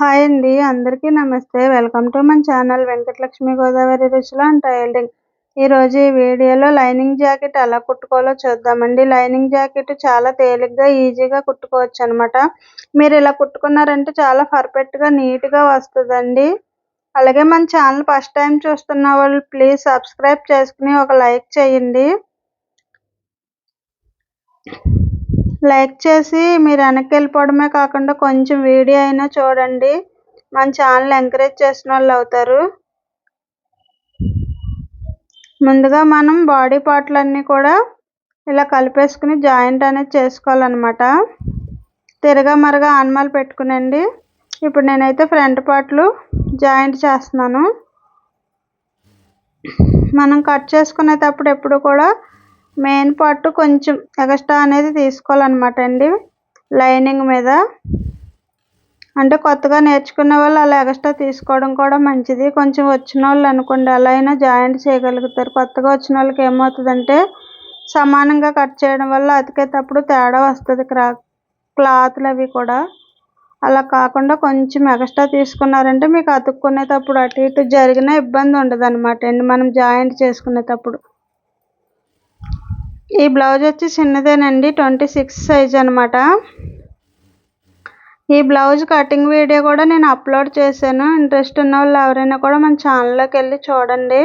Hi అండి. అందరికీ నమస్తే. వెల్కమ్ టు మన ఛానల్ వెంకటలక్ష్మి గోదావరి రుచులు అండ్ టైలరింగ్. ఈరోజు ఈ వీడియోలో లైనింగ్ జాకెట్ ఎలా కుట్టుకోవాలో చూద్దామండి. లైనింగ్ జాకెట్ చాలా తేలిగ్గా ఈజీగా కుట్టుకోవచ్చు అనమాట మీరు ఇలా కుట్టుకున్నారంటే చాలా పర్ఫెక్ట్గా నీట్గా వస్తుందండి. అలాగే మన ఛానల్ ఫస్ట్ టైం చూస్తున్న వాళ్ళు ప్లీజ్ సబ్స్క్రైబ్ చేసుకుని ఒక లైక్ చేయండి. లైక్ చేసి మీరు వెనక్కి వెళ్ళిపోవడమే కాకుండా కొంచెం వీడియో అయినా చూడండి. మన ఛానల్ ఎంకరేజ్ చేసిన వాళ్ళు అవుతారు. ముందుగా మనం బాడీ పార్ట్లన్నీ కూడా ఇలా కలిపేసుకుని జాయింట్ అనేది చేసుకోవాలన్నమాట. తిరగా మరగా ఆన్మాలు పెట్టుకునండి. ఇప్పుడు నేనైతే ఫ్రంట్ పార్ట్లు జాయింట్ చేస్తున్నాను. మనం కట్ చేసుకునేటప్పుడు ఎప్పుడు కూడా మెయిన్ పార్ట్ కొంచెం ఎక్స్ట్రా అనేది తీసుకోవాలన్నమాట అండి. లైనింగ్ మీద. అంటే కొత్తగా నేర్చుకునే వాళ్ళు అలా ఎక్స్ట్రా తీసుకోవడం కూడా మంచిది. కొంచెం వచ్చిన వాళ్ళు అనుకోండి అలా అయినా జాయింట్ చేయగలుగుతారు. కొత్తగా వచ్చిన వాళ్ళకి ఏమవుతుందంటే సమానంగా కట్ చేయడం వల్ల అతికేటప్పుడు తేడా వస్తుంది. క్రా క్లాత్లు అవి కూడా. అలా కాకుండా కొంచెం ఎక్స్ట్రా తీసుకున్నారంటే మీకు అతుక్కునేటప్పుడు అటు ఇటు జరిగిన ఇబ్బంది ఉండదు అనమాట అండి. మనం జాయింట్ చేసుకునేటప్పుడు. ఈ బ్లౌజ్ వచ్చి చిన్నదేనండి ట్వంటీ సిక్స్ సైజ్ అనమాట ఈ బ్లౌజ్ కటింగ్ వీడియో కూడా నేను అప్లోడ్ చేశాను. ఇంట్రెస్ట్ ఉన్న వాళ్ళు ఎవరైనా కూడా మన ఛానల్లోకి వెళ్ళి చూడండి.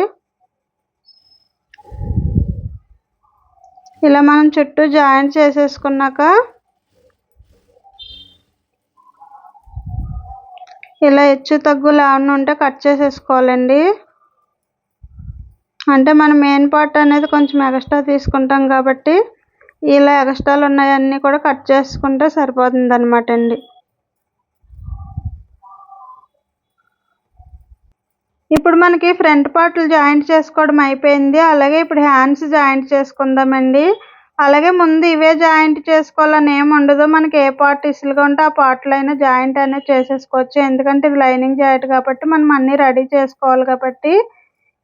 ఇలా మనం చుట్టూ జాయింట్ చేసేసుకున్నాక ఇలా హెచ్చు తగ్గు ఏమన్నా ఉంటే కట్ చేసేసుకోవాలండి. అంటే మన మెయిన్ పార్ట్ అనేది కొంచెం ఎక్స్ట్రా తీసుకుంటాం కాబట్టి ఇలా ఎక్స్ట్రాలు ఉన్నాయన్నీ కూడా కట్ చేసుకుంటే సరిపోతుంది అనమాట అండి. ఇప్పుడు మనకి ఫ్రంట్ పార్ట్లు జాయింట్ చేసుకోవడం అయిపోయింది. అలాగే ఇప్పుడు హ్యాండ్స్ జాయింట్ చేసుకుందామండి. అలాగే ముందు ఇవే జాయింట్ చేసుకోవాలని ఏమి ఉండదు. మనకి ఏ పార్ట్ ఇసులుగా ఉంటే ఆ పార్ట్లో అయినా జాయింట్ అనేది చేసేసుకోవచ్చు. ఎందుకంటే ఇది లైనింగ్ జాయింట్ కాబట్టి మనం అన్నీ రెడీ చేసుకోవాలి కాబట్టి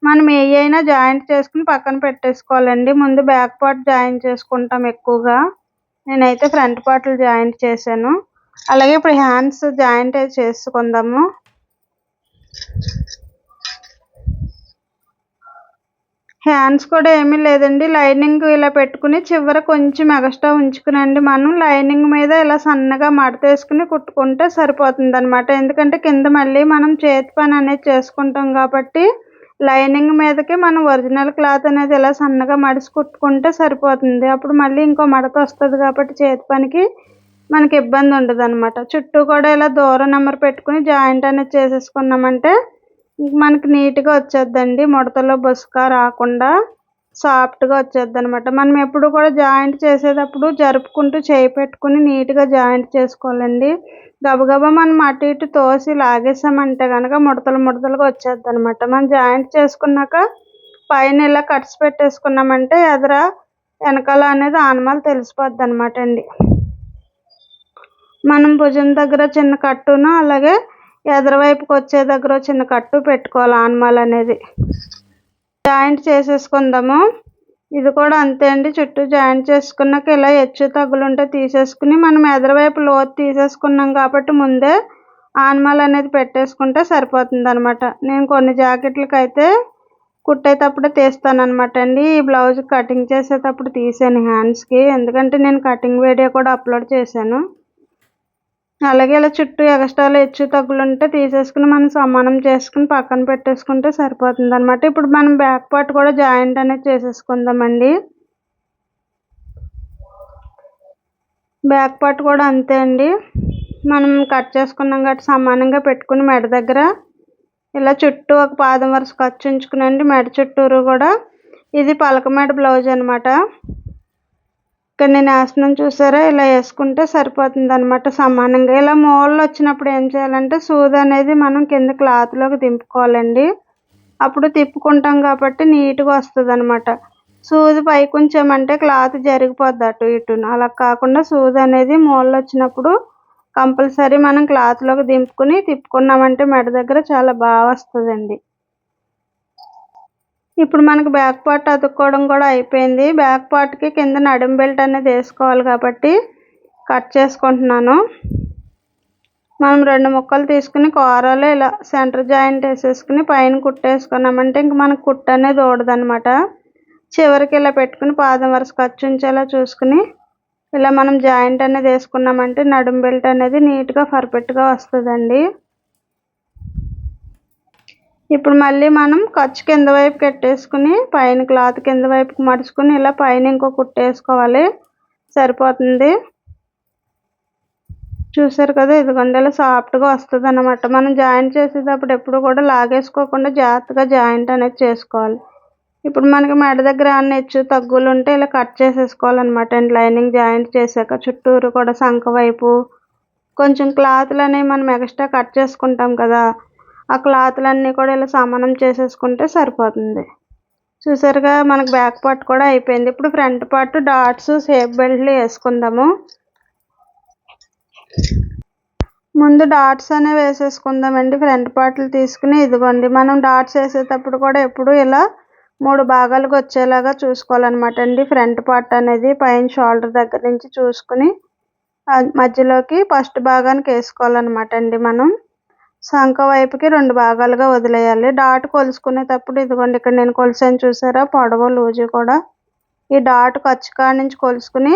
మనం ఏ అయినా జాయింట్ చేసుకుని పక్కన పెట్టేసుకోవాలండి. ముందు బ్యాక్ పార్ట్ జాయింట్ చేసుకుంటాం ఎక్కువగా. నేనైతే ఫ్రంట్ పార్ట్లు జాయింట్ చేశాను. అలాగే ఇప్పుడు హ్యాండ్స్ జాయింట్ చేసుకుందాము. హ్యాండ్స్ కూడా ఏమీ లేదండి. లైనింగ్ ఇలా పెట్టుకుని చివర కొంచెం ఎగస్ట్రా ఉంచుకునండి. మనం లైనింగ్ మీద ఇలా సన్నగా మడతేసుకుని కుట్టుకుంటే సరిపోతుంది అనమాట ఎందుకంటే కింద మళ్ళీ మనం చేతి పని అనేది చేసుకుంటాం కాబట్టి లైనింగ్ మీదకి మనం ఒరిజినల్ క్లాత్ అనేది ఇలా సన్నగా మడిసి కుట్టుకుంటే సరిపోతుంది. అప్పుడు మళ్ళీ ఇంకో మడత వస్తుంది కాబట్టి చేతి పనికి మనకి ఇబ్బంది ఉండదు అనమాట చుట్టూ కూడా ఇలా దూరం నెంబర్ పెట్టుకుని జాయింట్ అనేది చేసేసుకున్నామంటే మనకి నీట్గా వచ్చేద్దండి. ముడతలో బుసక రాకుండా సాఫ్ట్గా వచ్చేద్ది అనమాట మనం ఎప్పుడు కూడా జాయింట్ చేసేటప్పుడు జరుపుకుంటూ చేయి పెట్టుకుని నీట్గా జాయింట్ చేసుకోవాలండి. గబగబా మనం అటు ఇటు తోసి లాగేసామంటే కనుక ముడతలు ముడతలుగా వచ్చేద్ది అనమాట మనం జాయింట్ చేసుకున్నాక పైన ఇలా కట్స్ పెట్టేసుకున్నామంటే ఎదర వెనకాల అనేది ఆనమాలు తెలిసిపోద్ది అనమాట అండి. మనం భుజం దగ్గర చిన్న కట్టును అలాగే ఎదరవైపుకి వచ్చే దగ్గర చిన్న కట్టు పెట్టుకోవాలి ఆనమాలు అనేది జాయింట్ చేసేసుకుందాము. ఇది కూడా అంతే అండి. చుట్టూ జాయింట్ చేసుకున్నాక ఇలా హెచ్చు తగ్గులుంటే తీసేసుకుని మనం ఎదరవైపు లోతు తీసేసుకున్నాం కాబట్టి ముందే ఆనమాలు అనేది పెట్టేసుకుంటే సరిపోతుంది అనమాట నేను కొన్ని జాకెట్లకి అయితే కుట్టేటప్పుడే తీస్తాను అనమాట అండి. ఈ బ్లౌజ్ కటింగ్ చేసేటప్పుడు తీసాను హ్యాండ్స్కి. ఎందుకంటే నేను కటింగ్ వీడియో కూడా అప్లోడ్ చేశాను. అలాగే ఇలా చుట్టూ ఎగస్ట్రాలు హెచ్చు తగ్గులు ఉంటే తీసేసుకుని మనం సమానం చేసుకుని పక్కన పెట్టేసుకుంటే సరిపోతుంది అనమాట ఇప్పుడు మనం బ్యాక్ పార్ట్ కూడా జాయింట్ అనేది చేసేసుకుందామండి. బ్యాక్ పార్ట్ కూడా అంతే అండి. మనం కట్ చేసుకున్నాం కాబట్టి సమానంగా పెట్టుకుని మెడ దగ్గర ఇలా చుట్టూ ఒక పాదం వరుస ఖర్చు ఉంచుకునండి మెడ చుట్టూరు కూడా. ఇది పలక మెడ బ్లౌజ్ అనమాట ఇక్కడ నేను వేస్తున్నాను చూసారా? ఇలా వేసుకుంటే సరిపోతుంది అనమాట సమానంగా. ఇలా మూలలు వచ్చినప్పుడు ఏం చేయాలంటే సూది అనేది మనం కింద క్లాత్లోకి దింపుకోవాలండి అప్పుడు తిప్పుకుంటాం కాబట్టి నీట్గా వస్తుంది అనమాట సూది పైకి ఉంచామంటే క్లాత్ జరిగిపోద్ది అటు ఇటు అలా కాకుండా సూది అనేది మూలలు వచ్చినప్పుడు కంపల్సరీ మనం క్లాత్లోకి దింపుకుని తిప్పుకున్నామంటే మెడ దగ్గర చాలా బాగా వస్తుందండి. ఇప్పుడు మనకు బ్యాక్ పార్ట్ అతుక్కోవడం కూడా అయిపోయింది. బ్యాక్ పార్ట్కి కింద నడుం బెల్ట్ అనేది వేసుకోవాలి కాబట్టి కట్ చేసుకుంటున్నాను. మనం రెండు ముక్కలు తీసుకుని కూరలో ఇలా సెంటర్ జాయింట్ వేసేసుకుని పైన కుట్టేసుకున్నామంటే ఇంక మనకు కుట్టు అనేది ఊడదనమాట చివరికి ఇలా పెట్టుకుని పాదం వరుస ఖర్చు ఉంచేలా చూసుకుని ఇలా మనం జాయింట్ అనేది వేసుకున్నామంటే నడుం బెల్ట్ అనేది నీట్గా పర్ఫెక్ట్గా వస్తుందండి. ఇప్పుడు మళ్ళీ మనం ఖర్చు కింద వైపు కట్టేసుకుని పైన క్లాత్ కింద వైపుకి మడుచుకుని ఇలా పైన ఇంకో కుట్టేసుకోవాలి సరిపోతుంది. చూసారు కదా ఇదిగోండి ఇలా సాఫ్ట్గా వస్తుంది అనమాట మనం జాయింట్ చేసేటప్పుడు ఎప్పుడు కూడా లాగేసుకోకుండా జాగ్రత్తగా జాయింట్ అనేది చేసుకోవాలి. ఇప్పుడు మనకి మెడ దగ్గర అన్న హెచ్చు తగ్గులు ఉంటే ఇలా కట్ చేసేసుకోవాలన్నమాట. అండ్ లైనింగ్ జాయింట్ చేశాక చుట్టూరు కూడా సంఖ వైపు. కొంచెం క్లాత్లు అనేవి మనం ఎక్స్ట్రా కట్ చేసుకుంటాం కదా. ఆ క్లాత్లన్నీ కూడా ఇలా సమానం చేసేసుకుంటే సరిపోతుంది. చూసారుగా మనకు బ్యాక్ పార్ట్ కూడా అయిపోయింది. ఇప్పుడు ఫ్రంట్ పార్ట్ డాట్స్ షేప్ బెల్ట్లు వేసుకుందాము. ముందు డాట్స్ అనేవి వేసేసుకుందామండి. ఫ్రంట్ పార్ట్లు తీసుకుని ఇదిగోండి మనం డాట్స్ వేసేటప్పుడు కూడా ఎప్పుడు ఇలా మూడు భాగాలకు వచ్చేలాగా చూసుకోవాలన్నమాట అండి. ఫ్రంట్ పార్ట్ అనేది పైన షోల్డర్ దగ్గర నుంచి చూసుకుని మధ్యలోకి ఫస్ట్ భాగానికి వేసుకోవాలన్నమాట అండి మనం. సంఖ వైపుకి రెండు భాగాలుగా వదిలేయాలి. డాట్ కొలుసుకునేటప్పుడు ఇదిగోండి ఇక్కడ నేను కొలిసాను చూసారా? పొడవు లూజు కూడా. ఈ డాట్ ఖర్చు కాడ నుంచి కొలుసుకుని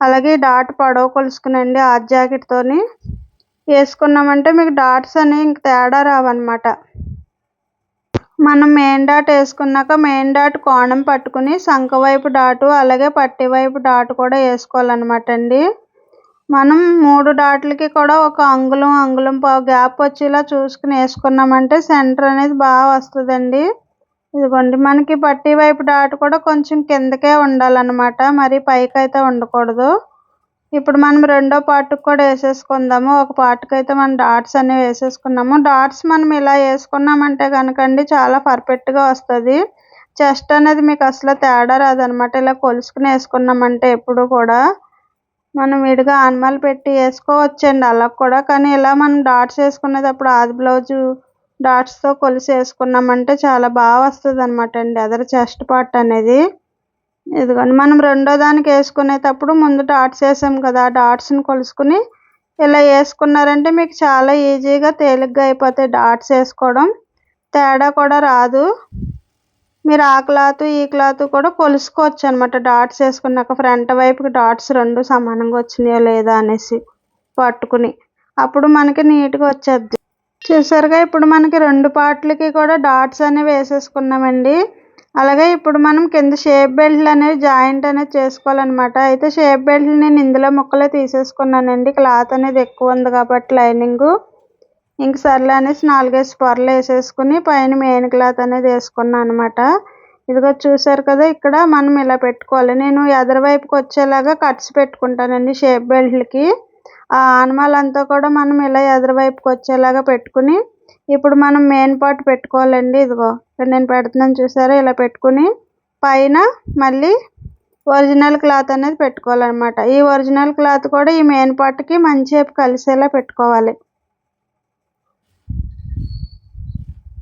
అలాగే డాట్ పొడవు కొలుసుకునండి ఆ జాకెట్తోని వేసుకున్నామంటే మీకు డాట్స్ అనేవి ఇంక తేడా రావన్నమాట. మనం మెయిన్ డాట్ వేసుకున్నాక మెయిన్ డాట్ కోణం పట్టుకుని సంఖ వైపు డాటు అలాగే పట్టి వైపు డాట్ కూడా వేసుకోవాలన్నమాట అండి. మనం మూడు డాట్లకి కూడా ఒక అంగుళం అంగుళం పావు గ్యాప్ వచ్చేలా చూసుకుని వేసుకున్నామంటే సెంటర్ అనేది బాగా వస్తుందండి. ఇదిగోండి మనకి పట్టి వైపు డాట్ కూడా కొంచెం కిందకే ఉండాలన్నమాట. మరి పైకి అయితే ఉండకూడదు. ఇప్పుడు మనం రెండో పార్ట్కి కూడా వేసేసుకుందాము. ఒక పార్ట్కి అయితే మనం డాట్స్ అనేవి వేసేసుకున్నాము. డాట్స్ మనం ఇలా వేసుకున్నామంటే కనుకండి చాలా పర్ఫెక్ట్గా వస్తుంది. చెస్ట్ అనేది మీకు అసలు తేడా రాదనమాట ఇలా కొలుసుకుని వేసుకున్నామంటే ఎప్పుడు కూడా. మనం విడిగా ఆన్మాలు పెట్టి వేసుకోవచ్చండి. అలా కూడా కానీ ఇలా మనం డాట్స్ వేసుకునేటప్పుడు ఆది బ్లౌజు డాట్స్తో కొలిసి వేసుకున్నామంటే చాలా బాగా వస్తుంది అనమాట అండి. అదర్ చెస్ట్ పార్ట్ అనేది. ఇదిగోండి మనం రెండో దానికి వేసుకునేటప్పుడు ముందు డాట్స్ వేసాం కదా ఆ డాట్స్ని కొలుసుకుని ఇలా వేసుకున్నారంటే మీకు చాలా ఈజీగా తేలిగ్గా అయిపోతాయి డాట్స్ వేసుకోవడం. తేడా కూడా రాదు. మీరు ఆ క్లాత్ ఈ క్లాత్ కూడా కొలుసుకోవచ్చు అనమాట డాట్స్ వేసుకున్నాక ఫ్రంట్ వైపుకి డాట్స్ రెండు సమానంగా వచ్చినాయో లేదా అనేసి పట్టుకుని. అప్పుడు మనకి నీట్గా వచ్చేద్ది. చూసారుగా ఇప్పుడు మనకి రెండు పార్ట్లకి కూడా డాట్స్ అనేవి వేసేసుకున్నామండి. అలాగే ఇప్పుడు మనం కింద షేప్ బెల్ట్లు అనేవి జాయింట్ అనేది చేసుకోవాలన్నమాట. అయితే షేప్ బెల్ట్లు నేను ఇందులో ముక్కలే తీసేసుకున్నానండి. క్లాత్ అనేది ఎక్కువ ఉంది కాబట్టి లైనింగు ఇంక సర్లే అనేసి నాలుగేసి పొరలు వేసేసుకుని పైన మెయిన్ క్లాత్ అనేది వేసుకున్నాను అనమాట ఇదిగో చూసారు కదా ఇక్కడ మనం ఇలా పెట్టుకోవాలి. నేను ఎదరవైపుకి వచ్చేలాగా కట్స్ పెట్టుకుంటానండి షేప్ బెల్ట్లకి ఆ ఆనమాలంతా కూడా మనం ఇలా ఎదరవైపుకి వచ్చేలాగా పెట్టుకుని ఇప్పుడు మనం మెయిన్ పార్ట్ పెట్టుకోవాలండి ఇదిగో. ఇక్కడ నేను పెడుతున్నాను చూసారా ఇలా పెట్టుకుని పైన మళ్ళీ ఒరిజినల్ క్లాత్ అనేది పెట్టుకోవాలన్నమాట. ఈ ఒరిజినల్ క్లాత్ కూడా ఈ మెయిన్ పార్ట్కి మంచిగా కలిసేలా పెట్టుకోవాలి.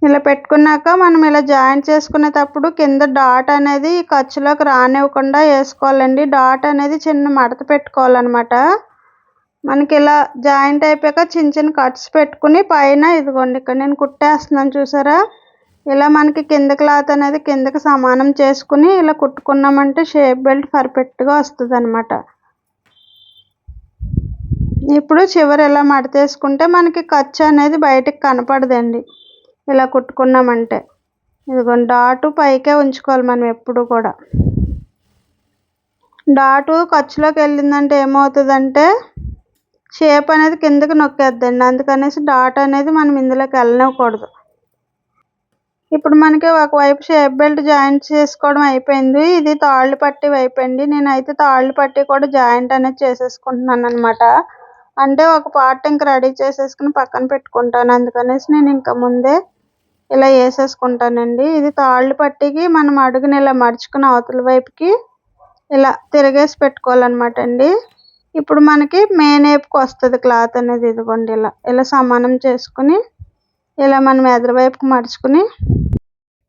ఇలా పెట్టుకున్నాక మనం ఇలా జాయింట్ చేసుకునేటప్పుడు కింద డాట్ అనేది ఖర్చులోకి రానివ్వకుండా వేసుకోవాలండి. డాట్ అనేది చిన్న మడత పెట్టుకోవాలన్నమాట. మనకి ఇలా జాయింట్ అయిపోయాక చిన్న చిన్న కట్స్ పెట్టుకుని పైన ఇదిగోండి ఇక్కడ నేను కుట్టేస్తున్నాను చూసారా? ఇలా మనకి కింద క్లాత్ అనేది కిందకి సమానం చేసుకుని ఇలా కుట్టుకున్నామంటే షేప్ బెల్ట్ పర్ఫెక్ట్గా వస్తుంది అనమాట ఇప్పుడు చివరి ఇలా మడతేసుకుంటే మనకి ఖర్చు అనేది బయటకు కనపడదండి. ఇలా కుట్టుకున్నామంటే. ఇదిగోండి డాటు పైకే ఉంచుకోవాలి మనం ఎప్పుడు కూడా. డాటు ఖర్చులోకి వెళ్ళిందంటే ఏమవుతుందంటే షేప్ అనేది కిందకి నొక్కేద్దండి. అందుకనేసి డాట్ అనేది మనం ఇందులోకి వెళ్ళనివ్వకూడదు. ఇప్పుడు మనకి ఒకవైపు షేప్ బెల్ట్ జాయింట్ చేసుకోవడం అయిపోయింది. ఇది తాళ్ళు పట్టి అయిపోయింది. నేనైతే తాళ్ళు పట్టి కూడా జాయింట్ అనేది చేసేసుకుంటున్నాను అనమాట అంటే ఒక పార్ట్ ఇంకా రెడీ చేసేసుకుని పక్కన పెట్టుకుంటాను. అందుకనేసి నేను ఇంకా ముందే ఇలా వేసేసుకుంటానండి. ఇది తాళ్ళు పట్టికి మనం అడుగుని ఇలా మడుచుకుని అవతల వైపుకి ఇలా తిరిగేసి పెట్టుకోవాలన్నమాట అండి ఇప్పుడు మనకి మెయిన్ వైపుకి వస్తుంది క్లాత్ అనేది ఇదిగోండి ఇలా. ఇలా సమానం చేసుకుని ఇలా మనం ఎదురువైపుకి మడుచుకుని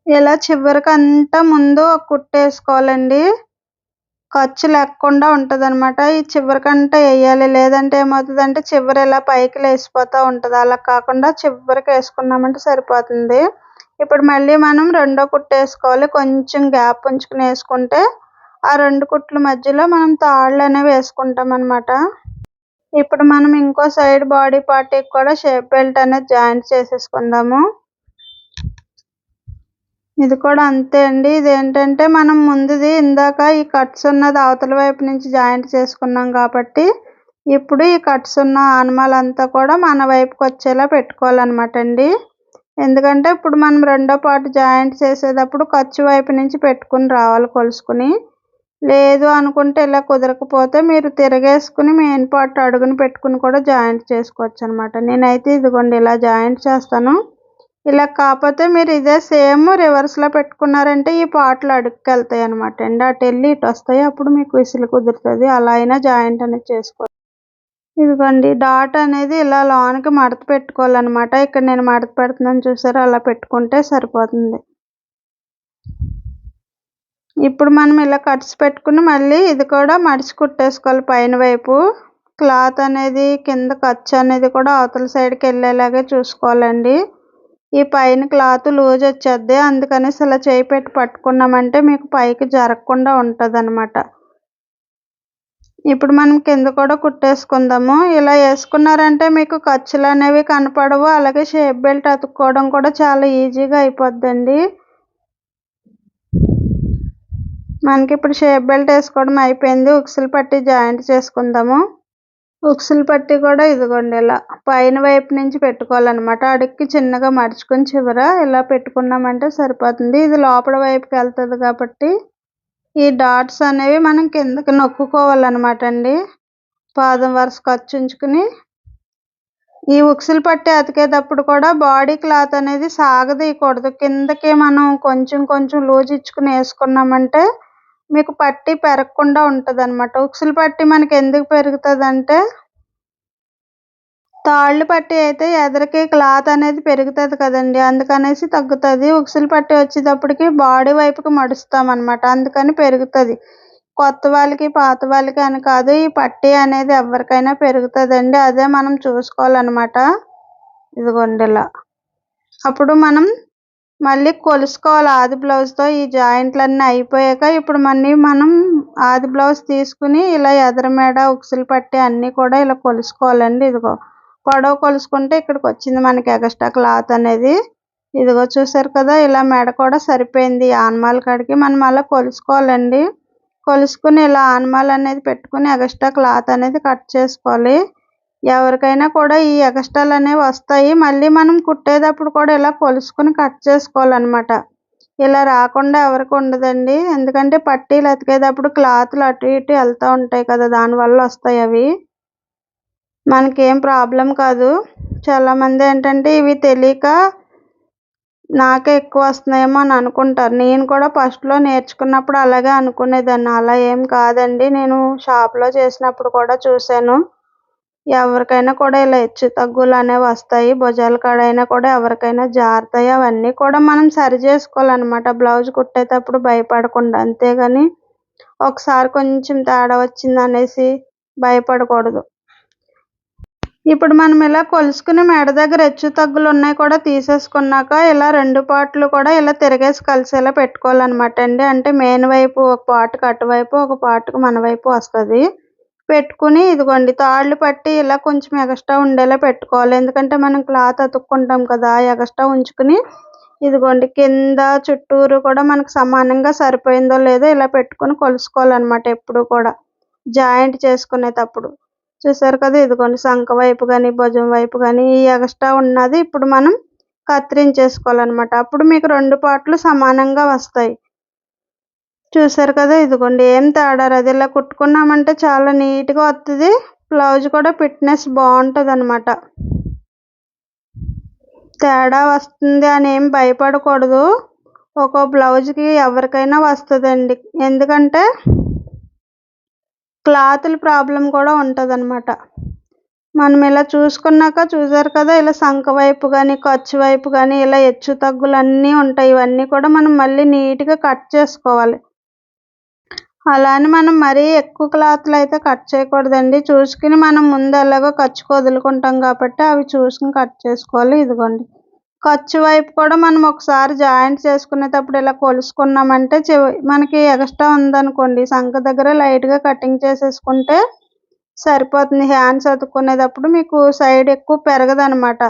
ఇలా చివరికి అంతా ముందు ఒక కుట్టు వేసుకోవాలండి. ఖర్చు లేకుండా ఉంటుంది అనమాట ఈ చివరికంటే వేయాలి లేదంటే ఏమవుతుందంటే చివరి ఇలా పైకి లేచిపోతూ ఉంటుంది. అలా కాకుండా చివరికి వేసుకున్నామంటే సరిపోతుంది. ఇప్పుడు మళ్ళీ మనం రెండో కుట్టు వేసుకోవాలి. కొంచెం గ్యాప్ ఉంచుకుని వేసుకుంటే ఆ రెండు కుట్ల మధ్యలో మనం తాళ్ళు అనేవి వేసుకుంటాం అనమాట ఇప్పుడు మనం ఇంకో సైడ్ బాడీ పార్ట్కి కూడా షేప్ బెల్ట్ అనేది జాయింట్ చేసేసుకుందాము. ఇది కూడా అంతే అండి. ఇదేంటంటే మనం ముందుది ఇందాక ఈ కట్స్ ఉన్నది అవతల వైపు నుంచి జాయింట్ చేసుకున్నాం కాబట్టి ఇప్పుడు ఈ కట్స్ ఉన్న ఆనమాలంతా కూడా మన వైపుకి వచ్చేలా పెట్టుకోవాలన్నమాట అండి. ఎందుకంటే ఇప్పుడు మనం రెండో పార్ట్ జాయింట్ చేసేటప్పుడు ఖర్చు వైపు నుంచి పెట్టుకుని రావాలి కొలుసుకుని. లేదు అనుకుంటే ఇలా కుదరకపోతే మీరు తిరగేసుకుని మెయిన్ పార్ట్ అడుగుని పెట్టుకుని కూడా జాయింట్ చేసుకోవచ్చు అనమాట నేనైతే ఇదిగోండి ఇలా జాయింట్ చేస్తాను. ఇలా కాకపోతే మీరు ఇదే సేమ్ రివర్స్లో పెట్టుకున్నారంటే ఈ పాటలు అడుగుకి వెళ్తాయి అనమాట అండి అటు వెళ్ళి ఇటు వస్తాయి. అప్పుడు మీకు విసులు కుదురుతుంది. అలా అయినా జాయింట్ అనేది చేసుకోవాలి ఇదిగోండి డాట్ అనేది ఇలా లోనికి మడత పెట్టుకోవాలన్నమాట. ఇక్కడ నేను మడత పెడుతున్నాను చూసారా? అలా పెట్టుకుంటే సరిపోతుంది. ఇప్పుడు మనం ఇలా కట్స్ పెట్టుకుని మళ్ళీ ఇది కూడా మడిచి కుట్టేసుకోవాలి. పైన వైపు క్లాత్ అనేది కింద ఖర్చు అనేది కూడా అవతల సైడ్కి వెళ్ళేలాగే చూసుకోవాలండి. ఈ పైన క్లాత్ లూజ్ వచ్చేద్ది. అందుకనేసి ఇలా చేయి పెట్టి పట్టుకున్నామంటే మీకు పైకి జరగకుండా ఉంటుంది ఇప్పుడు మనం కింద కూడా కుట్టేసుకుందాము. ఇలా వేసుకున్నారంటే మీకు ఖర్చులు అనేవి కనపడవు. అలాగే షేప్ బెల్ట్ అతుక్కోవడం కూడా చాలా ఈజీగా అయిపోద్దండి. మనకి ఇప్పుడు షేప్ బెల్ట్ వేసుకోవడం అయిపోయింది. ఉక్సులు పట్టి జాయింట్ చేసుకుందాము. ఉక్సులు పట్టి కూడా ఇదిగోండి ఇలా పైన వైపు నుంచి పెట్టుకోవాలన్నమాట. అడుక్కి చిన్నగా మడుచుకొని చివర ఇలా పెట్టుకున్నామంటే సరిపోతుంది. ఇది లోపల వైపుకి వెళ్తుంది కాబట్టి ఈ డాట్స్ అనేవి మనం కిందకి నొక్కుకోవాలన్నమాట అండి. పాదం వరుస ఖర్చు ఉంచుకుని ఈ ఉక్సులు పట్టి అతికేటప్పుడు కూడా బాడీ క్లాత్ అనేది సాగదీయకూడదు. కిందకి మనం కొంచెం కొంచెం లూజ్ ఇచ్చుకుని వేసుకున్నామంటే మీకు పట్టి పెరగకుండా ఉంటుంది అనమాట ఉక్సులు పట్టి మనకి ఎందుకు పెరుగుతుంది అంటే తాళ్ళు పట్టి అయితే ఎదరికి క్లాత్ అనేది పెరుగుతుంది కదండి. అందుకనేసి తగ్గుతుంది. ఉక్సులు పట్టి వచ్చేటప్పటికి బాడీ వైపుకి మడుస్తాం అనమాట అందుకని పెరుగుతుంది. కొత్త వాళ్ళకి పాత వాళ్ళకి అని కాదు ఈ పట్టి అనేది ఎవరికైనా పెరుగుతుందండి. అదే మనం చూసుకోవాలన్నమాట. ఇదిగోండి ఇలా అప్పుడు మనం మళ్ళీ కొలుసుకోవాలి ఆది బ్లౌజ్తో ఈ జాయింట్లన్నీ అయిపోయాక ఇప్పుడు మళ్ళీ మనం ఆది బ్లౌజ్ తీసుకుని ఇలా ఎదర మెడ ఉక్సులు పట్టి అన్నీ కూడా ఇలా కొలుసుకోవాలండి. ఇదిగో పొడవు కొలుసుకుంటే ఇక్కడికి వచ్చింది మనకి ఎగస్ట్రా క్లాత్ అనేది. ఇదిగో చూసారు కదా ఇలా మెడ కూడా సరిపోయింది. ఆనమాల కాడికి మనం అలా కొలుసుకోవాలండి. కొలుసుకుని ఇలా ఆనమాలు అనేది పెట్టుకుని ఎగస్ట్రా క్లాత్ అనేది కట్ చేసుకోవాలి. ఎవరికైనా కూడా ఈ ఎక్స్ట్రాలు అనేవి వస్తాయి. మళ్ళీ మనం కుట్టేటప్పుడు కూడా ఇలా కొలుసుకుని కట్ చేసుకోవాలన్నమాట. ఇలా రాకుండా ఎవరికి ఉండదండి. ఎందుకంటే పట్టీలు అతికేటప్పుడు క్లాత్లు అటు ఇటు వెళ్తూ ఉంటాయి కదా దానివల్ల వస్తాయి అవి. మనకేం ప్రాబ్లం కాదు. చాలామంది ఏంటంటే ఇవి తెలియక నాకే ఎక్కువ వస్తున్నాయేమో అని అనుకుంటారు. నేను కూడా ఫస్ట్లో నేర్చుకున్నప్పుడు అలాగే అనుకునేదాన్ని. అలా ఏం కాదండి. నేను షాప్లో చేసినప్పుడు కూడా చూశాను. ఎవరికైనా కూడా ఇలా హెచ్చు తగ్గులు అనేవి వస్తాయి. భుజాల కాడైనా కూడా ఎవరికైనా జారుతాయి. అవన్నీ కూడా మనం సరి చేసుకోవాలన్నమాట. బ్లౌజ్ కుట్టేటప్పుడు భయపడకుండా. అంతేగాని ఒకసారి కొంచెం తేడా వచ్చింది అనేసి భయపడకూడదు. ఇప్పుడు మనం ఇలా కొలుసుకుని మెడ దగ్గర హెచ్చు తగ్గులు ఉన్నాయి కూడా తీసేసుకున్నాక ఇలా రెండు పార్ట్లు కూడా ఇలా తిరగేసి కలిసేలా పెట్టుకోవాలన్నమాట అండి. అంటే మెయిన్ వైపు ఒక పాటుకు అటువైపు ఒక పాటుకు మన వైపు వస్తుంది. పెట్టుకుని ఇదిగోండి తాళ్ళు పట్టి ఇలా కొంచెం ఎగస్ట్రా ఉండేలా పెట్టుకోవాలి. ఎందుకంటే మనం క్లాత్ అతుక్కుంటాం కదా ఎగస్ట్రా ఉంచుకుని ఇదిగోండి కింద చుట్టూరు కూడా మనకు సమానంగా సరిపోయిందో లేదో ఇలా పెట్టుకుని కొలుసుకోవాలన్నమాట ఎప్పుడు కూడా. జాయింట్ చేసుకునేటప్పుడు. చూసారు కదా ఇదిగోండి సంఖ వైపు కానీ భుజం వైపు కానీ ఈ ఎగస్ట్రా ఉన్నది ఇప్పుడు మనం కత్తిరించేసుకోవాలన్నమాట. అప్పుడు మీకు రెండు పాటలు సమానంగా వస్తాయి. చూసారు కదా ఇదిగోండి ఏం తేడా అది ఇలా కుట్టుకున్నామంటే చాలా నీట్గా వస్తుంది బ్లౌజ్ కూడా ఫిట్నెస్ బాగుంటుంది అనమాట తేడా వస్తుంది అని ఏం భయపడకూడదు. ఒక బ్లౌజ్కి ఎవరికైనా వస్తుందండి. ఎందుకంటే క్లాతుల ప్రాబ్లం కూడా ఉంటుంది అనమాట మనం ఇలా చూసుకున్నాక చూసారు కదా ఇలా సంక వైపు కానీ ఖర్చు వైపు కానీ ఇలా హెచ్చు తగ్గులు అన్నీ ఉంటాయి. ఇవన్నీ కూడా మనం మళ్ళీ నీట్గా కట్ చేసుకోవాలి. అలా అని మనం మరీ ఎక్కువ క్లాత్లు అయితే కట్ చేయకూడదండి. చూసుకుని మనం ముందు ఎలాగో ఖర్చుకు వదులుకుంటాం కాబట్టి అవి చూసుకుని కట్ చేసుకోవాలి. ఇదిగోండి. ఖర్చు వైపు కూడా మనం ఒకసారి జాయింట్ చేసుకునేటప్పుడు ఇలా కొలుసుకున్నామంటే చివ మనకి ఎక్స్ట్రా ఉందనుకోండి. సంఖ దగ్గర లైట్గా కటింగ్ చేసేసుకుంటే సరిపోతుంది. హ్యాండ్స్ అతుక్కునేటప్పుడు మీకు సైడ్ ఎక్కువ పెరగదనమాట.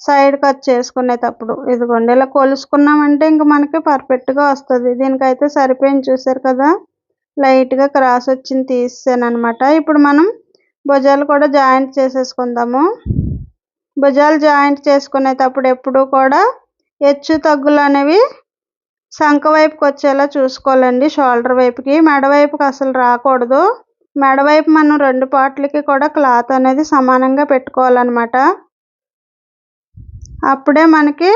సైడ్ కట్ చేసుకునేటప్పుడు. ఇదిగోండి. ఇలా కొలుసుకున్నామంటే ఇంక మనకి పర్ఫెక్ట్గా వస్తుంది. దీనికైతే సరిపోయింది. చూసారు కదా? లైట్గా క్రాస్ వచ్చింది తీసాను అనమాట ఇప్పుడు మనం భుజాలు కూడా జాయింట్ చేసేసుకుందాము. భుజాలు జాయింట్ చేసుకునేటప్పుడు ఎప్పుడు కూడా హెచ్చు తగ్గులు అనేవి సంఖ వైపుకి వచ్చేలా చూసుకోవాలండి. షోల్డర్ వైపుకి మెడ వైపుకి అసలు రాకూడదు. మెడ వైపు మనం రెండు పార్ట్లకి కూడా క్లాత్ అనేది సమానంగా పెట్టుకోవాలన్నమాట. అప్పుడే మనకి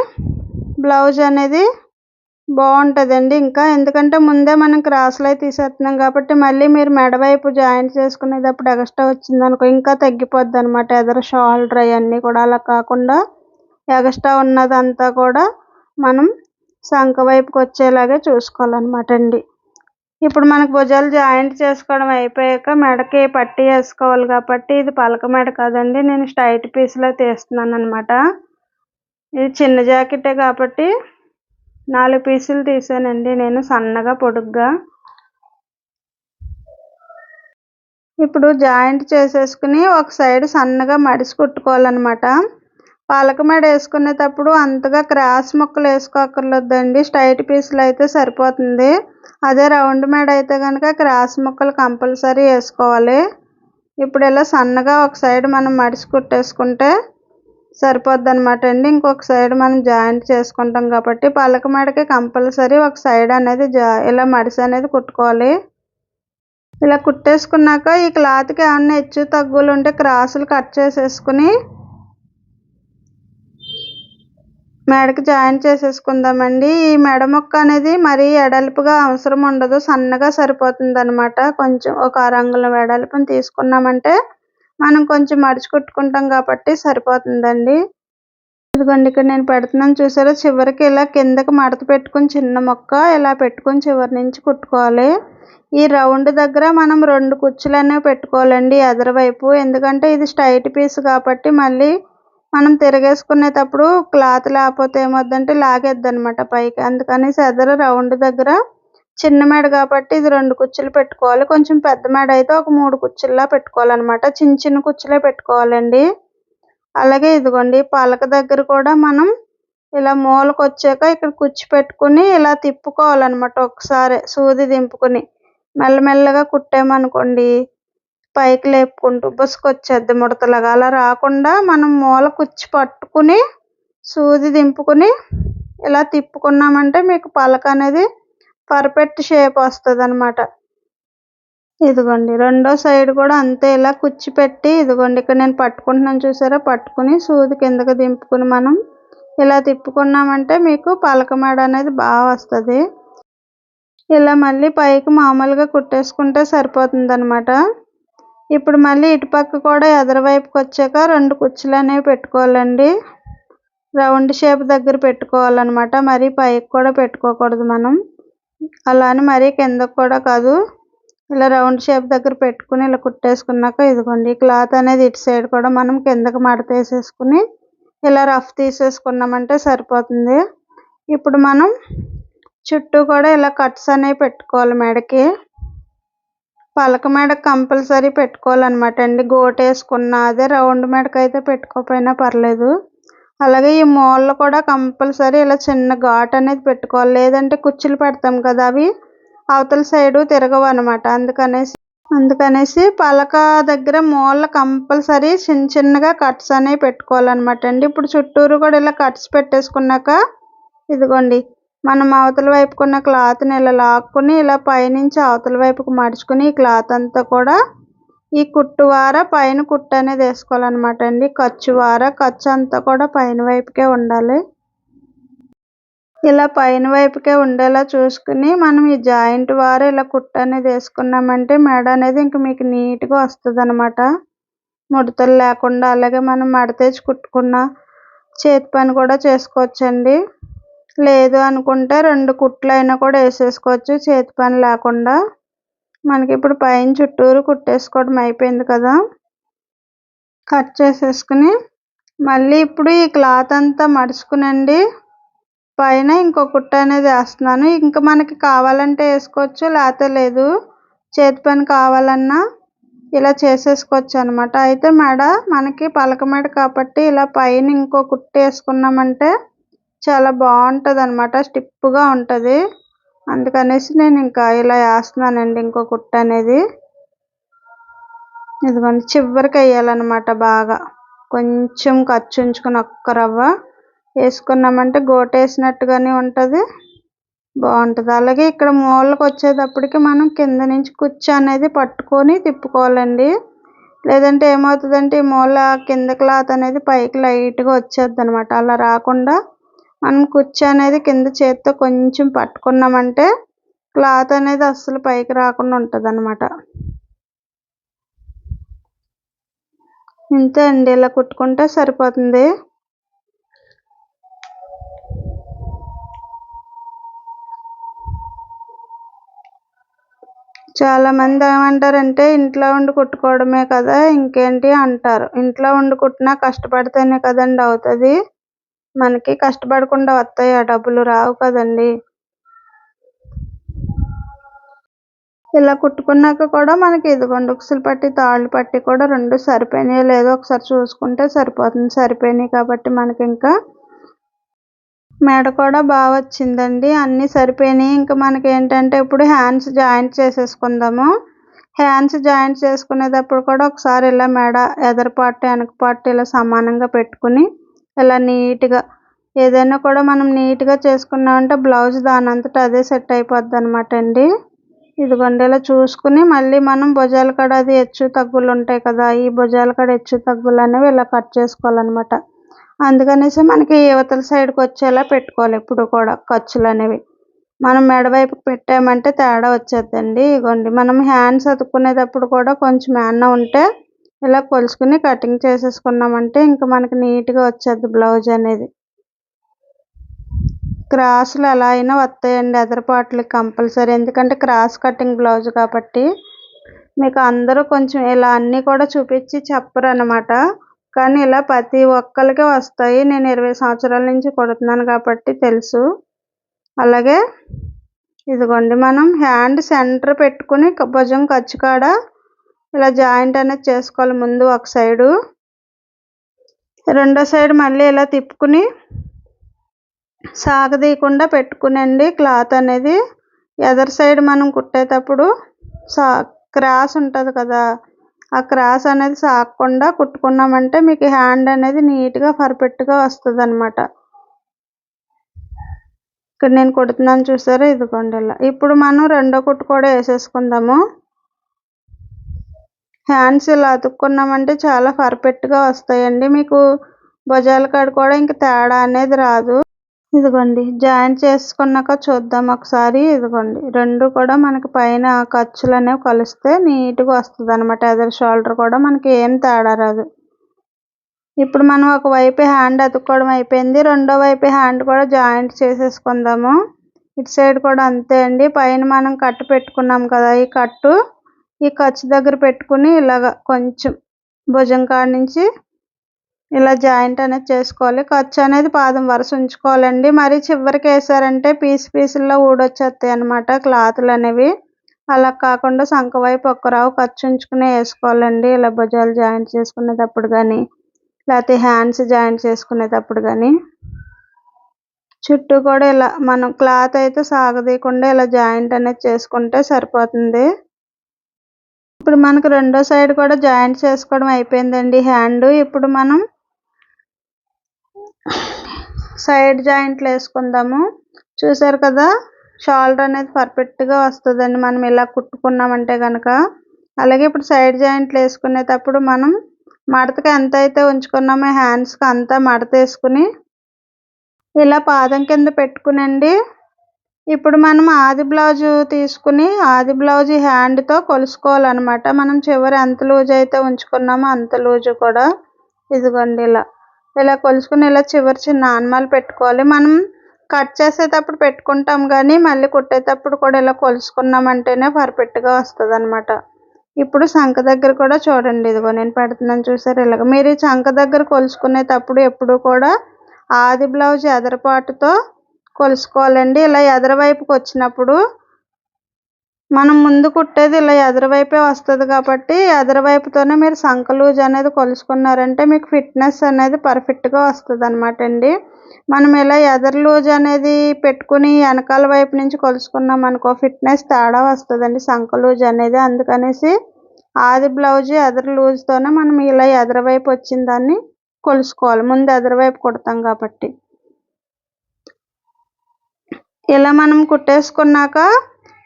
బ్లౌజ్ అనేది బాగుంటుందండి ఇంకా. ఎందుకంటే ముందే మనం క్రాస్లు అయితే తీసేస్తున్నాం కాబట్టి మళ్ళీ మీరు మెడ వైపు జాయింట్ చేసుకునేటప్పుడు ఎక్స్ట్రా వచ్చిందనుకో ఇంకా తగ్గిపోద్ది అనమాట ఎదర షోల్డర్ అవన్నీ కూడా అలా కాకుండా ఎక్స్ట్రా ఉన్నదంతా కూడా మనం సంఖ వైపుకి వచ్చేలాగే చూసుకోవాలన్నమాట అండి. ఇప్పుడు మనకు భుజాలు జాయింట్ చేసుకోవడం అయిపోయాక మెడకి పట్టి వేసుకోవాలి కాబట్టి ఇది పలక మెడ కాదండి నేను స్ట్రైట్ పీస్లో తీస్తున్నాను అనమాట ఇది చిన్న జాకెటే కాబట్టి నాలుగు పీసులు తీసానండి. నేను సన్నగా పొడుగ్గా. ఇప్పుడు జాయింట్ చేసేసుకుని ఒక సైడ్ సన్నగా మడిసి కుట్టుకోవాలన్నమాట. పాలక మేడ వేసుకునేటప్పుడు అంతగా క్రాస్ ముక్కలు వేసుకోకర్లేదండి. స్ట్రైట్ పీసులు అయితే సరిపోతుంది. అదే రౌండ్ మేడ అయితే కనుక క్రాస్ ముక్కలు కంపల్సరీ వేసుకోవాలి. ఇప్పుడు ఇలా సన్నగా ఒక సైడ్ మనం మడిసి కుట్టేసుకుంటే సరిపోద్ది అనమాట అండి. ఇంకొక సైడ్ మనం జాయింట్ చేసుకుంటాం కాబట్టి పలక మెడకి కంపల్సరీ ఒక సైడ్ అనేది జా ఇలా మడిసి అనేది కుట్టుకోవాలి. ఇలా కుట్టేసుకున్నాక ఈ క్లాత్కి ఏమన్నా హెచ్చు తగ్గులు ఉంటే క్రాసులు కట్ చేసేసుకుని మెడకి జాయిన్ చేసేసుకుందామండి. ఈ మెడ ముక్క అనేది మరీ ఎడల్పుగా అవసరం ఉండదు. సన్నగా సరిపోతుంది అనమాట కొంచెం ఒక అరంగుల వెడల్పుని తీసుకున్నామంటే మనం కొంచెం మడిచి కుట్టుకుంటాం కాబట్టి సరిపోతుందండి. ఇదిగోండి ఇక్కడ నేను పెడుతున్నాను చూసారా? చివరికి ఇలా కిందకి మడత పెట్టుకుని చిన్న మొక్క ఇలా పెట్టుకుని చివరి నుంచి కుట్టుకోవాలి. ఈ రౌండ్ దగ్గర మనం రెండు కుచ్చులు అనేవి పెట్టుకోవాలండి ఎదరవైపు. ఎందుకంటే ఇది స్ట్రైట్ పీస్ కాబట్టి మళ్ళీ మనం తిరగేసుకునేటప్పుడు క్లాత్ లేకపోతే ఏమొద్దంటే లాగేద్ది అనమాట పైకి. అందుకనేసి ఎదర రౌండ్ దగ్గర చిన్న మేడ కాబట్టి ఇది రెండు కుర్చీలు పెట్టుకోవాలి. కొంచెం పెద్ద మేడ అయితే ఒక మూడు కుచ్చుల్లా పెట్టుకోవాలన్నమాట. చిన్న చిన్న కుర్చీలే పెట్టుకోవాలండి. అలాగే ఇదిగోండి పలక దగ్గర కూడా మనం ఇలా మూలకు వచ్చాక ఇక్కడ కుర్చీ పెట్టుకుని ఇలా తిప్పుకోవాలన్నమాట ఒకసారి సూది దింపుకుని. మెల్లమెల్లగా కుట్టామనుకోండి పైకి లేపుకుంటూ బుసుకొచ్చేద్ది ముడతలాగా. అలా రాకుండా మనం మూల కుచ్చి పట్టుకుని సూది దింపుకుని ఇలా తిప్పుకున్నామంటే మీకు పలక అనేది పర్ఫెక్ట్ షేప్ వస్తుంది అనమాట ఇదిగోండి రెండో సైడ్ కూడా అంతే ఇలా కుచ్చి పెట్టి ఇదిగోండి ఇక్కడ నేను పట్టుకుంటున్నాను చూసారా? పట్టుకుని సూది కిందకి దింపుకుని మనం ఇలా తిప్పుకున్నామంటే మీకు పలకమాడ అనేది బాగా వస్తుంది. ఇలా మళ్ళీ పైకి మామూలుగా కుట్టేసుకుంటే సరిపోతుంది అనమాట ఇప్పుడు మళ్ళీ ఇటుపక్క కూడా ఎదరవైపుకి వచ్చాక రెండు కుచ్చులు అనేవి పెట్టుకోవాలండి. రౌండ్ షేప్ దగ్గర పెట్టుకోవాలన్నమాట. మరీ పైకి కూడా పెట్టుకోకూడదు మనం. అలా అని మరీ కిందకి కూడా కాదు. ఇలా రౌండ్ షేప్ దగ్గర పెట్టుకుని ఇలా కుట్టేసుకున్నాక ఇదిగోండి క్లాత్ అనేది ఇటు సైడ్ కూడా మనం కిందకి మడత వేసేసుకుని ఇలా రఫ్ తీసేసుకున్నామంటే సరిపోతుంది. ఇప్పుడు మనం చుట్టూ కూడా ఇలా కట్స్ అనేవి పెట్టుకోవాలి మెడకి. పలక మెడ కంపల్సరీ పెట్టుకోవాలన్నమాట అండి. గోటు వేసుకున్న అదే రౌండ్ మెడకి అయితే పెట్టుకోకపోయినా పర్లేదు. అలాగే ఈ మూలలో కూడా కంపల్సరీ ఇలా చిన్న ఘాట్ అనేది పెట్టుకోవాలి. లేదంటే కుర్చీలు పెడతాం కదా అవి. అవతల సైడు తిరగవు అనమాట అందుకనేసి అందుకనేసి పలక దగ్గర మూల కంపల్సరీ చిన్న చిన్నగా కట్స్ అనేవి పెట్టుకోవాలన్నమాట అండి. ఇప్పుడు చుట్టూరు కూడా ఇలా కట్స్ పెట్టేసుకున్నాక ఇదిగోండి మనం అవతల వైపుకున్న క్లాత్ని ఇలా లాక్కుని ఇలా పైనుంచి అవతల వైపుకు మడుచుకుని ఈ క్లాత్ అంతా కూడా ఈ కుట్టువార పైన కుట్టు అనేది వేసుకోవాలన్నమాట అండి. ఖర్చువార ఖర్చు అంతా కూడా పైన వైపుకే ఉండాలి. ఇలా పైన వైపుకే ఉండేలా చూసుకుని మనం ఈ జాయింట్ వార ఇలా కుట్టు అనేది వేసుకున్నామంటే మెడ అనేది ఇంక మీకు నీట్గా వస్తుంది అనమాట ముడతలు లేకుండా అలాగే మనం మడతేసి కుట్టుకున్న చేతి పని కూడా చేసుకోవచ్చండి. లేదు అనుకుంటే రెండు కుట్లు అయినా కూడా వేసేసుకోవచ్చు చేతి పని లేకుండా. మనకి ఇప్పుడు పైన చుట్టూరు కుట్టేసుకోవడం అయిపోయింది కదా. కట్ చేసేసుకుని మళ్ళీ ఇప్పుడు ఈ క్లాత్ అంతా మడుచుకునండి. పైన ఇంకో కుట్ట అనేది వేస్తున్నాను. ఇంకా మనకి కావాలంటే వేసుకోవచ్చు లేకపోతే లేదు. చేతి పని కావాలన్నా ఇలా చేసేసుకోవచ్చు అనమాట అయితే మెడ మనకి పలక మెడ కాబట్టి ఇలా పైన ఇంకో కుట్టు వేసుకున్నామంటే చాలా బాగుంటుంది అనమాట స్టిప్గా ఉంటుంది. అందుకనేసి నేను ఇంకా ఇలా వేస్తున్నానండి ఇంకో కుట్ట అనేది. ఇదిగోండి చివరికి వేయాలన్నమాట బాగా. కొంచెం ఖర్చు ఉంచుకొని ఒక్క రవ్వ వేసుకున్నామంటే గోటేసినట్టుగానే ఉంటుంది. బాగుంటుంది. అలాగే ఇక్కడ మూలకు వచ్చేటప్పటికి మనం కింద నుంచి కుచ్చు అనేది పట్టుకొని తిప్పుకోవాలండి. లేదంటే ఏమవుతుందంటే ఈ మూల కింద క్లాత్ అనేది పైకి లైట్గా వచ్చేద్ది అనమాట అలా రాకుండా మనం కుచ్చు అనేది కింద చేత్తో కొంచెం పట్టుకున్నామంటే క్లాత్ అనేది అస్సలు పైకి రాకుండా ఉంటుంది అనమాట ఇంతే అండి ఇలా కుట్టుకుంటే సరిపోతుంది. చాలామంది ఏమంటారంటే ఇంట్లో ఉండి కుట్టుకోవడమే కదా ఇంకేంటి అంటారు. ఇంట్లో ఉండి కుట్టినా కష్టపడితేనే కదండి అవుతుంది. మనకి కష్టపడకుండా వస్తాయి. ఆ డబ్బులు రావు కదండి. ఇలా కుట్టుకున్నాక కూడా మనకి ఇదిగోండి ఉక్సులు పట్టి తాళ్ళు పట్టి కూడా రెండు సరిపోయినాయో లేదో ఒకసారి చూసుకుంటే సరిపోతుంది. సరిపోయినాయి కాబట్టి మనకి ఇంకా మెడ కూడా బాగా వచ్చిందండి. అన్నీ సరిపోయినాయి. ఇంకా మనకి ఏంటంటే ఇప్పుడు హ్యాండ్స్ జాయింట్ చేసేసుకుందాము. హ్యాండ్స్ జాయింట్ చేసుకునేటప్పుడు కూడా ఒకసారి ఇలా మెడ ఎదరపాటు వెనకపాటు వెనక ఇలా సమానంగా పెట్టుకుని ఇలా నీట్గా ఏదైనా కూడా మనం నీట్గా చేసుకున్నామంటే బ్లౌజ్ దానంతట అదే సెట్ అయిపోద్ది అనమాట అండి. ఇదిగోండి ఇలా చూసుకుని మళ్ళీ మనం భుజాల కాడ అది హెచ్చు తగ్గులు ఉంటాయి కదా ఈ భుజాల కాడ హెచ్చు తగ్గులు అనేవి ఇలా కట్ చేసుకోవాలన్నమాట. అందుకనేసి మనకి యువతల సైడ్కి వచ్చేలా పెట్టుకోవాలి ఎప్పుడు కూడా ఖర్చులు అనేవి. మనం మెడవైపు పెట్టామంటే తేడా వచ్చేద్దండి. ఇగోండి మనం హ్యాండ్స్ అతుక్కునేటప్పుడు కూడా కొంచెం ఏమన్నా ఉంటే ఇలా కొలుచుకుని కటింగ్ చేసేసుకున్నామంటే ఇంకా మనకి నీట్గా వచ్చేది బ్లౌజ్ అనేది. క్రాసులు ఎలా అయినా వస్తాయండి ఎదరపాట్లకి కంపల్సరీ. ఎందుకంటే క్రాస్ కటింగ్ బ్లౌజ్ కాబట్టి మీకు అందరూ కొంచెం ఇలా అన్నీ కూడా చూపించి చెప్పరు అనమాట కానీ ఇలా ప్రతి ఒక్కరికి వస్తాయి. నేను ఇరవై సంవత్సరాల నుంచి కొడుతున్నాను కాబట్టి తెలుసు. అలాగే ఇదిగోండి మనం హ్యాండ్ సెంటర్ పెట్టుకుని భుజం ఖర్చు కాడ ఇలా జాయింట్ అనేది చేసుకోవాలి ముందు ఒక సైడు. రెండో సైడ్ మళ్ళీ ఇలా తిప్పుకుని సాగదీయకుండా పెట్టుకునండి క్లాత్ అనేది. ఎదర్ సైడ్ మనం కుట్టేటప్పుడు సా క్రాస్ ఉంటుంది కదా ఆ క్రాస్ అనేది సాగకుండా కుట్టుకున్నామంటే మీకు హ్యాండ్ అనేది నీట్గా పర్ఫెక్ట్గా వస్తుంది అనమాట ఇక్కడ నేను కుడుతున్నాను చూసారా ఇదిగోండి ఇలా. ఇప్పుడు మనం రెండో కుట్టు కూడా వేసేసుకుందాము. హ్యాండ్స్ ఇలా అతుక్కున్నామంటే చాలా పర్ఫెక్ట్గా వస్తాయండి. మీకు భుజాల కాడ కూడా ఇంక తేడా అనేది రాదు. ఇదిగోండి జాయింట్ చేసుకున్నాక చూద్దాం ఒకసారి. ఇదిగోండి రెండు కూడా మనకి పైన ఖర్చులు అనేవి కలిస్తే నీట్గా వస్తుంది అనమాట ఎదర్ షోల్డర్ కూడా మనకి ఏం తేడా రాదు. ఇప్పుడు మనం ఒకవైపు హ్యాండ్ అతుక్కోవడం అయిపోయింది. రెండో వైపు హ్యాండ్ కూడా జాయింట్ చేసేసుకుందాము. ఇటు సైడ్ కూడా అంతే అండి. పైన మనం కట్టు పెట్టుకున్నాం కదా ఈ కట్టు. ఈ ఖర్చు దగ్గర పెట్టుకుని ఇలాగ కొంచెం భుజం కాడ నుంచి ఇలా జాయింట్ అనేది చేసుకోవాలి. ఖర్చు అనేది పాదం వరుస ఉంచుకోవాలండి. మరి చివరికి వేసారంటే పీస్ పీసుల్లో ఊడొచ్చేస్తాయి అనమాట క్లాతులు అనేవి. అలా కాకుండా సంఖ వైపు ఒక్కరావు ఖర్చు ఉంచుకునే వేసుకోవాలండి. ఇలా భుజాలు జాయింట్ చేసుకునేటప్పుడు కానీ లేకపోతే హ్యాండ్స్ జాయింట్ చేసుకునేటప్పుడు కానీ చుట్టూ కూడా ఇలా మనం క్లాత్ అయితే సాగదీయకుండా ఇలా జాయింట్ అనేది చేసుకుంటే సరిపోతుంది. ఇప్పుడు మనకు రెండో సైడ్ కూడా జాయింట్ చేసుకోవడం అయిపోయిందండి హ్యాండ్. ఇప్పుడు మనం సైడ్ జాయింట్లు వేసుకుందాము. చూసారు కదా షోల్డర్ అనేది పర్ఫెక్ట్గా వస్తుందండి. మనం ఇలా కుట్టుకున్నామంటే కనుక అలాగే ఇప్పుడు సైడ్ జాయింట్లు వేసుకునేటప్పుడు మనం మడతకి ఎంత అయితే ఉంచుకున్నామో హ్యాండ్స్కి అంతా మడత వేసుకుని ఇలా పాదం కింద పెట్టుకునండి. ఇప్పుడు మనం ఆది బ్లౌజ్ తీసుకుని ఆది బ్లౌజ్ హ్యాండ్తో కొలుసుకోవాలన్నమాట. మనం చివరి ఎంత లూజ్ అయితే ఉంచుకున్నామో అంత లూజు కూడా. ఇదిగోండి ఇలా. ఇలా కొలుసుకుని ఇలా చివరి చిన్న ఆనమాలు పెట్టుకోవాలి. మనం కట్ చేసేటప్పుడు పెట్టుకుంటాం కానీ మళ్ళీ కుట్టేటప్పుడు కూడా ఇలా కొలుసుకున్నామంటేనే పర్ఫెక్ట్గా వస్తుంది అనమాట ఇప్పుడు శంఖ దగ్గర కూడా చూడండి. ఇదిగో నేను పెడుతున్నాను చూసారు? ఇలాగ. మీరు ఈ చంక దగ్గర కొలుసుకునేటప్పుడు ఎప్పుడు కూడా ఆది బ్లౌజ్ ఎదరపాటుతో కొలుసుకోవాలండి. ఇలా ఎదరవైపుకి వచ్చినప్పుడు మనం ముందు కుట్టేది ఇలా ఎదరవైపే వస్తుంది కాబట్టి ఎదరవైపుతోనే మీరు సంక లూజ్ అనేది కొలుసుకున్నారంటే మీకు ఫిట్నెస్ అనేది పర్ఫెక్ట్గా వస్తుంది అనమాట అండి. మనం ఇలా ఎదర్ లూజ్ అనేది పెట్టుకుని వెనకాల వైపు నుంచి కొలుసుకున్నాం అనుకో ఫిట్నెస్ తేడా వస్తుందండి సంక లూజ్ అనేది. అందుకనేసి ఆది బ్లౌజ్ ఎదర్ లూజ్తోనే మనం ఇలా ఎదరవైపు వచ్చిన దాన్ని కొలుసుకోవాలి. ముందు ఎదరవైపు కుడతాం కాబట్టి. ఇలా మనం కుట్టేసుకున్నాక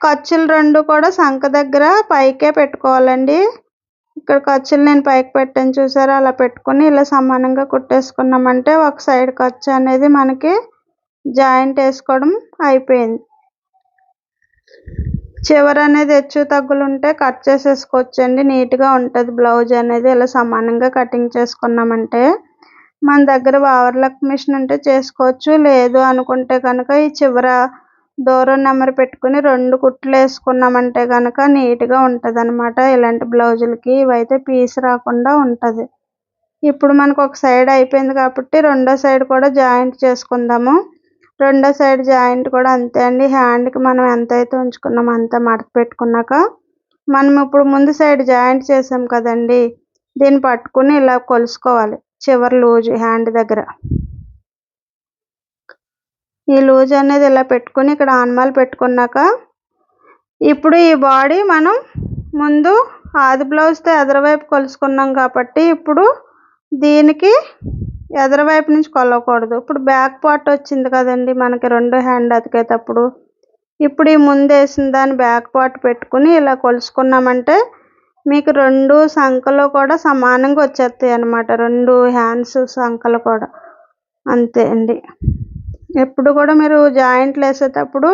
ఖర్చులు రెండు కూడా సంఖ దగ్గర పైకే పెట్టుకోవాలండి. ఇక్కడ ఖర్చులు నేను పైకి పెట్టాను చూసారా? అలా పెట్టుకుని ఇలా సమానంగా కుట్టేసుకున్నామంటే ఒక సైడ్ ఖర్చు అనేది మనకి జాయింట్ వేసుకోవడం అయిపోయింది. చివర అనేది హెచ్చు తగ్గులు ఉంటే కట్ చేసేసుకోవచ్చండి. నీట్గా ఉంటుంది బ్లౌజ్ అనేది ఇలా సమానంగా కటింగ్ చేసుకున్నామంటే. మన దగ్గర ఓవర్లాక్ మిషన్ ఉంటే చేసుకోవచ్చు. లేదు అనుకుంటే కనుక ఈ చివర దూరం నెంబర్ పెట్టుకుని రెండు కుట్లు వేసుకున్నామంటే కనుక నీట్గా ఉంటుంది అనమాట ఇలాంటి బ్లౌజులకి ఇవైతే పీస్ రాకుండా ఉంటుంది. ఇప్పుడు మనకు ఒక సైడ్ అయిపోయింది కాబట్టి రెండో సైడ్ కూడా జాయింట్ చేసుకుందాము. రెండో సైడ్ జాయింట్ కూడా అంతే అండి. హ్యాండ్కి మనం ఎంత అయితే ఉంచుకున్నామో అంత మడత పెట్టుకున్నాక మనం ఇప్పుడు ముందు సైడ్ జాయింట్ చేసాం కదండి. దీన్ని పట్టుకుని ఇలా కొలుసుకోవాలి. చివరి లూజ్ హ్యాండ్ దగ్గర. ఈ లూజ్ అనేది ఇలా పెట్టుకుని ఇక్కడ ఆన్మాల్ పెట్టుకున్నాక ఇప్పుడు ఈ బాడీ మనం ముందు ఆది బ్లౌజ్తో ఎదరవైపు కొలుసుకున్నాం కాబట్టి ఇప్పుడు దీనికి ఎదరవైపు నుంచి కొలవకూడదు. ఇప్పుడు బ్యాక్ పార్ట్ వచ్చింది కదండి మనకి రెండు హ్యాండ్ అతికేటప్పుడు ఇప్పుడు ఈ ముందు వేసిన దాన్ని బ్యాక్ పార్ట్ పెట్టుకుని ఇలా కొలుసుకున్నామంటే మీకు రెండు సంఖలు కూడా సమానంగా వచ్చేస్తాయి అన్నమాట. రెండు హ్యాండ్స్ సంఖలు కూడా. అంతే అండి. ఎప్పుడు కూడా మీరు జాయింట్లు వేసేటప్పుడు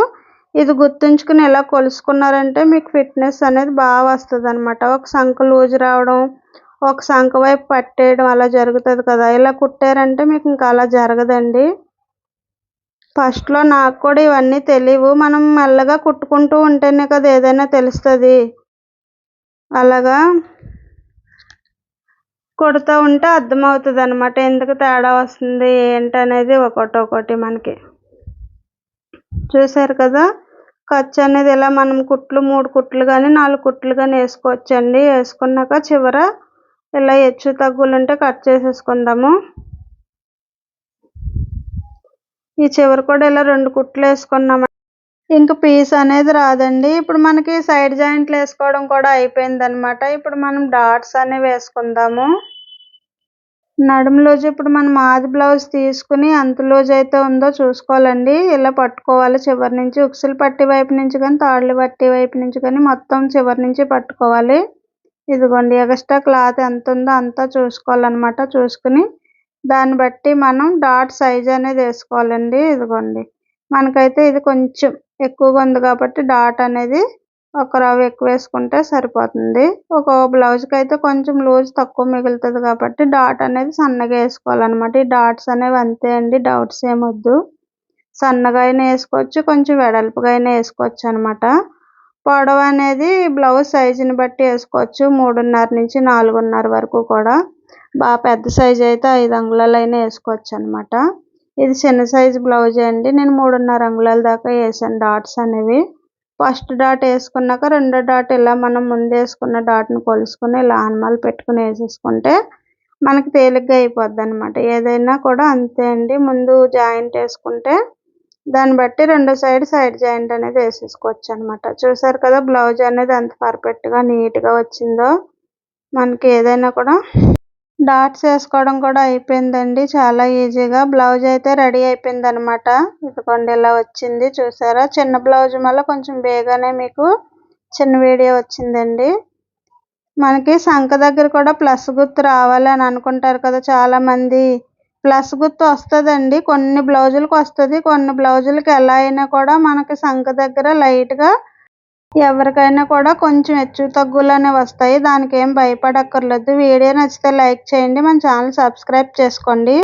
ఇది గుర్తుంచుకుని ఇలా కొలుసుకున్నారంటే మీకు ఫిట్నెస్ అనేది బాగా వస్తుంది అనమాట ఒక సంఖ లూజ్ రావడం ఒక సంఖ వైపు పట్టేయడం అలా జరుగుతుంది కదా. ఇలా కుట్టారంటే మీకు ఇంకా అలా జరగదండి. ఫస్ట్లో నాకు కూడా ఇవన్నీ తెలియవు. మనం మెల్లగా కుట్టుకుంటూ ఉంటేనే కదా ఏదైనా తెలుస్తుంది. అలాగా కొడుతూ ఉంటే అర్థమవుతుంది అనమాట ఎందుకు తేడా వస్తుంది ఏంటనేది ఒకటి ఒకటి మనకి. చూసారు కదా ఖర్చు అనేది ఇలా మనం కుట్లు మూడు కుట్లు కానీ నాలుగు కుట్లు కానీ వేసుకోవచ్చండి. వేసుకున్నాక చివర ఇలా హెచ్చు తగ్గులు ఉంటే కట్ చేసేసుకుందాము. ఈ చివరి కూడా ఇలా రెండు కుట్లు వేసుకున్నాము ఇంకా పీస్ అనేది రాదండి. ఇప్పుడు మనకి సైడ్ జాయింట్లు వేసుకోవడం కూడా అయిపోయింది అనమాట ఇప్పుడు మనం డాట్స్ అనేవి వేసుకుందాము. నడుము ఇప్పుడు మనం ఆది బ్లౌజ్ తీసుకుని అంత లూజ్ అయితే ఉందో చూసుకోవాలండి. ఇలా పట్టుకోవాలి చివరి నుంచి. ఉక్సులు పట్టి వైపు నుంచి కానీ తాళ్ళు పట్టి వైపు నుంచి కానీ మొత్తం చివరి నుంచి పట్టుకోవాలి. ఇదిగోండి ఎక్స్ట్రా క్లాత్ ఎంత ఉందో అంతా చూసుకోవాలన్నమాట. చూసుకుని దాన్ని బట్టి మనం డాట్ సైజ్ అనేది వేసుకోవాలండి. ఇదిగోండి మనకైతే ఇది కొంచెం ఎక్కువగా ఉంది కాబట్టి డాట్ అనేది ఒక రవ్వ ఎక్కువ వేసుకుంటే సరిపోతుంది. ఒక బ్లౌజ్కి అయితే కొంచెం లూజ్ తక్కువ మిగులుతుంది కాబట్టి డాట్ అనేది సన్నగా వేసుకోవాలన్నమాట. ఈ డాట్స్ అనేవి అంతే అండి డౌట్స్ ఏమొద్దు సన్నగా అయినా వేసుకోవచ్చు కొంచెం వెడల్పుగా అయినా వేసుకోవచ్చు అనమాట పొడవు అనేది బ్లౌజ్ సైజుని బట్టి వేసుకోవచ్చు మూడున్నర నుంచి నాలుగున్నర వరకు కూడా. బాగా పెద్ద సైజు అయితే ఐదు అంగుళాలు అయినా వేసుకోవచ్చు అనమాట ఇది చిన్న సైజు బ్లౌజ్ అండి. నేను మూడున్నర అంగుళాల దాకా వేసాను డాట్స్ అనేవి. ఫస్ట్ డాట్ వేసుకున్నాక రెండో డాట్ ఇలా మనం ముందు వేసుకున్న డాట్ని కొలుసుకుని ఇలా ఆనమాలు పెట్టుకుని వేసేసుకుంటే మనకి తేలిగ్గా అయిపోద్ది అనమాట ఏదైనా కూడా అంతే అండి. ముందు జాయింట్ వేసుకుంటే దాన్ని బట్టి రెండో సైడ్ సైడ్ జాయింట్ అనేది వేసేసుకోవచ్చు అనమాట చూసారు కదా బ్లౌజ్ అనేది ఎంత పర్ఫెక్ట్గా నీట్గా వచ్చిందో. మనకి ఏదైనా కూడా డాట్స్ వేసుకోవడం కూడా అయిపోయిందండి. చాలా ఈజీగా. బ్లౌజ్ అయితే రెడీ అయిపోయింది అనమాట ఇదిగోండి ఇలా వచ్చింది. చూసారా? చిన్న బ్లౌజ్ వల్ల కొంచెం బేగానే మీకు చిన్న వీడియో వచ్చిందండి. మనకి సంఖ దగ్గర కూడా ప్లస్ గుర్తు రావాలి అని అనుకుంటారు కదా చాలామంది. ప్లస్ గుర్తు వస్తుందండి. కొన్ని బ్లౌజులకు వస్తుంది. కొన్ని బ్లౌజులకి ఎలా అయినా కూడా మనకి సంఖ దగ్గర లైట్గా ఎవరికైనా కూడా కొంచెం హెచ్చు తగ్గులు అనేవి వస్తాయి. దానికి ఏం భయపడక్కర్లేదు. వీడియో నచ్చితే లైక్ చేయండి. మన ఛానల్ సబ్స్క్రైబ్ చేసుకోండి.